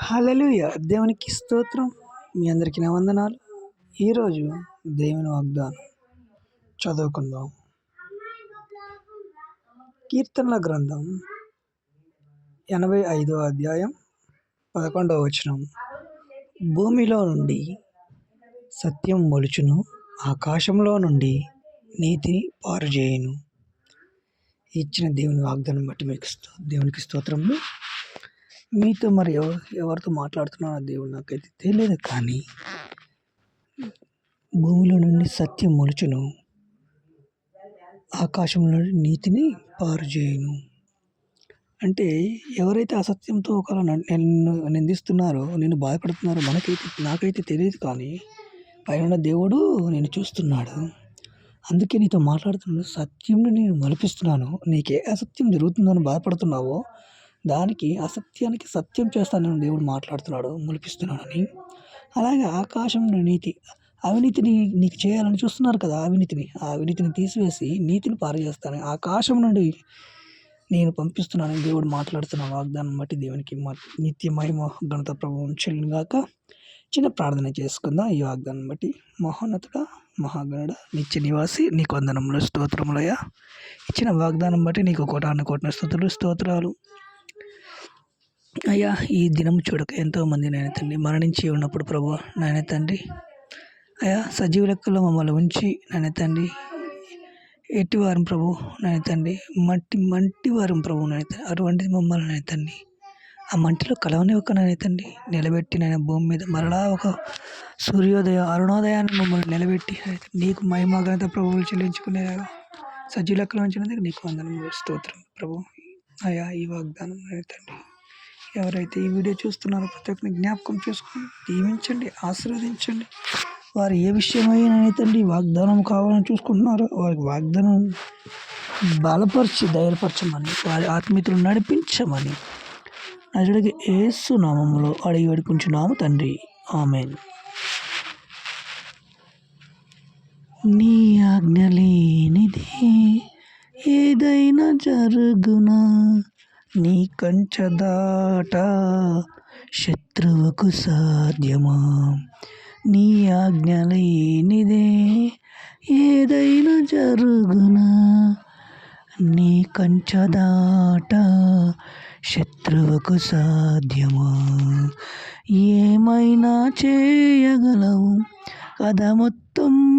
హల్లెలూయ దేవునికి స్తోత్రం. మీ అందరికీ నా వందనాలు. ఈరోజు దేవుని వాగ్దానం. చదువుకుందాం. కీర్తనల గ్రంథం ఎనభై ఐదో అధ్యాయం పదకొండవ వచనం. భూమిలో నుండి సత్యం మొలుచును ఆకాశంలో నుండి నీతిని పారుజేయును. ఇచ్చిన దేవుని వాగ్దానం బట్టి మీకు దేవునికి స్తోత్రములు మీతో మరి ఎవ- ఎవరితో మాట్లాడుతున్నానో దేవుడు నాకైతే తెలియదు కానీ భూమిలో నుండి సత్యం మొలుచును. ఆకాశంలో నీతిని పారుజేయును. అంటే ఎవరైతే అసత్యంతో ఒకవేళ నన్ను నిందిస్తున్నారో నేను బాధపడుతున్నారో మనకైతే నాకైతే తెలియదు కానీ పైన దేవుడు నేను చూస్తున్నాడు. అందుకే నీతో మాట్లాడుతున్నాను సత్యంని నేను మలిపిస్తున్నాను. నీకే అసత్యం జరుగుతుందని బాధపడుతున్నావో దానికి అసత్యానికి సత్యం చేస్తానని దేవుడు మాట్లాడుతున్నాడు ములిపిస్తున్నానని అలాగే ఆకాశంలో నీతి అవినీతిని నీకు చేయాలని చూస్తున్నారు కదా అవినీతిని. ఆ అవినీతిని తీసివేసి నీతిని పారజేస్తాను ఆకాశం నుండి నేను పంపిస్తున్నానని దేవుడు మాట్లాడుతున్న వాగ్దానం బట్టి దేవునికి నిత్య మహిమ ఘనత ప్రభుత్వం చెల్లిగాక చిన్న ప్రార్థన చేసుకుందాం. ఈ వాగ్దానం బట్టి మహోన్నతుడ మహాగణుడ నిత్య నివాసి నీకు వందనములు స్తోత్రములయ్యా. ఇచ్చిన వాగ్దానం బట్టి నీకు కోటాను కోటిన స్థుతులు స్తోత్రాలు. అయ్యా ఈ దినం చూడక ఎంతోమంది నాయన తండ్రి మరణించి ఉన్నప్పుడు ప్రభు నాయన తండ్రి. అయ్యా సజీవ లెక్కలో మమ్మల్ని ఉంచి నాయన తండ్రి. ఎట్టివారం ప్రభు నాయన తండ్రి మట్టి మంటి వారం ప్రభు నాయన అటువంటి మమ్మల్ని నాయన తండ్రి. ఆ మంటిలో కలవని ఒక నాయన తండ్రి నిలబెట్టి నాయన భూమి మీద మరలా ఒక సూర్యోదయ అరుణోదయాన్ని మమ్మల్ని నిలబెట్టి నీకు మహిమ ఘనత ప్రభువులు చెల్లించుకునే సజీవ లెక్కలో ఉంచినందుకు నీకు వందనం స్తోత్రం ప్రభు. అయ్యా ఈ వాగ్దానం నాయన తండ్రి. ఎవరైతే ఈ వీడియో చూస్తున్నారో ప్రతి ఒక్కరిని జ్ఞాపకం చేసుకొని దీవించండి ఆశీర్వదించండి. వారు ఏ విషయమైనా తండ్రి వాగ్దానం కావాలని చూసుకుంటున్నారో వారికి వాగ్దానం బలపరిచి ధైర్యపరచమని వారి ఆత్మీయతలు నడిపించమని. నజుడికి ఏసు నామంలో అడిగి వేడుకుంటున్నాము తండ్రి. ఆమెన్. నీ ఆజ్ఞ లేనిదే ఏదైనా జరుగునా? నీ కంచదాట శత్రువుకు సాధ్యమా? నీ ఆజ్ఞ లేనిదే ఏదైనా జరుగునా? నీ కంచదాట శత్రువుకు సాధ్యమా? ఏమైనా చేయగలవు? కథ మొత్తం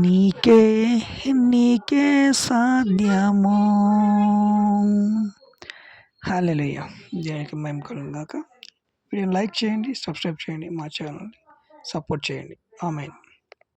నీకే నీకే సాధ్యము. హాలెలయ్య దేవునికి మేము కలుగాక వీడియోని లైక్ చేయండి సబ్స్క్రైబ్ చేయండి మా ఛానల్ని సపోర్ట్ చేయండి. ఆమెన్.